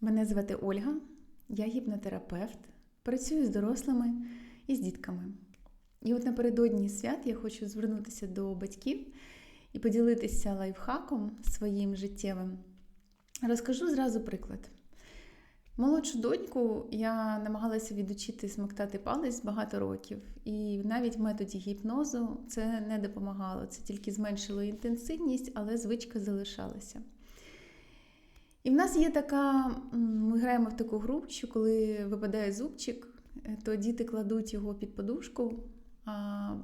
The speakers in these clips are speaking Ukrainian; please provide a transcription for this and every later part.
Мене звати Ольга, я гіпнотерапевт, працюю з дорослими і з дітками. І от напередодні свят я хочу звернутися до батьків і поділитися лайфхаком своїм життєвим. Розкажу зразу приклад. Молодшу доньку я намагалася відучити смоктати палець багато років, і навіть в методі гіпнозу це не допомагало. Це тільки зменшило інтенсивність, але звичка залишалася. І в нас є така, ми граємо в таку гру, що коли випадає зубчик, е, то діти кладуть його під подушку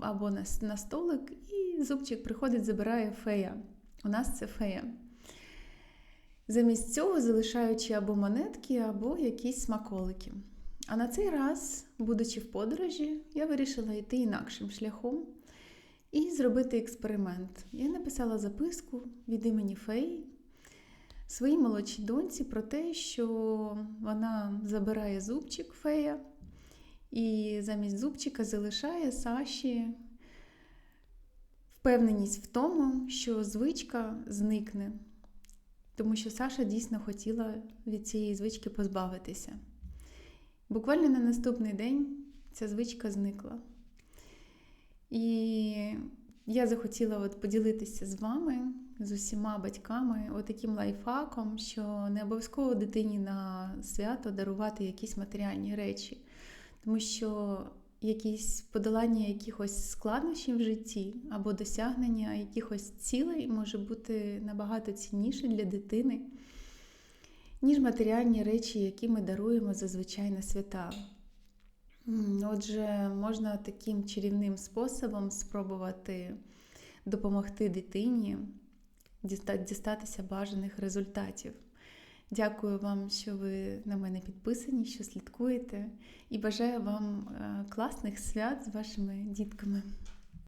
або на столик, і зубчик приходить, забирає фея. У нас це фея. Замість цього залишаючи або монетки, або якісь смаколики. А на цей раз, будучи в подорожі, я вирішила йти інакшим шляхом і зробити експеримент. Я написала записку від імені Феї своїй молодшій доньці про те, що вона забирає зубчик фея і замість зубчика залишає Саші впевненість в тому, що звичка зникне. Тому що Саша дійсно хотіла від цієї звички позбавитися. Буквально на наступний день ця звичка зникла. І я захотіла от поділитися з вами, з усіма батьками, отаким лайфхаком, що не обов'язково дитині на свято дарувати якісь матеріальні речі, тому що якісь подолання якихось складнощів в житті або досягнення якихось цілей може бути набагато цінніше для дитини, ніж матеріальні речі, які ми даруємо зазвичай на свята. Отже, можна таким чарівним способом спробувати допомогти дитині дістатися бажаних результатів. Дякую вам, що ви на мене підписані, що слідкуєте, і бажаю вам класних свят з вашими дітками.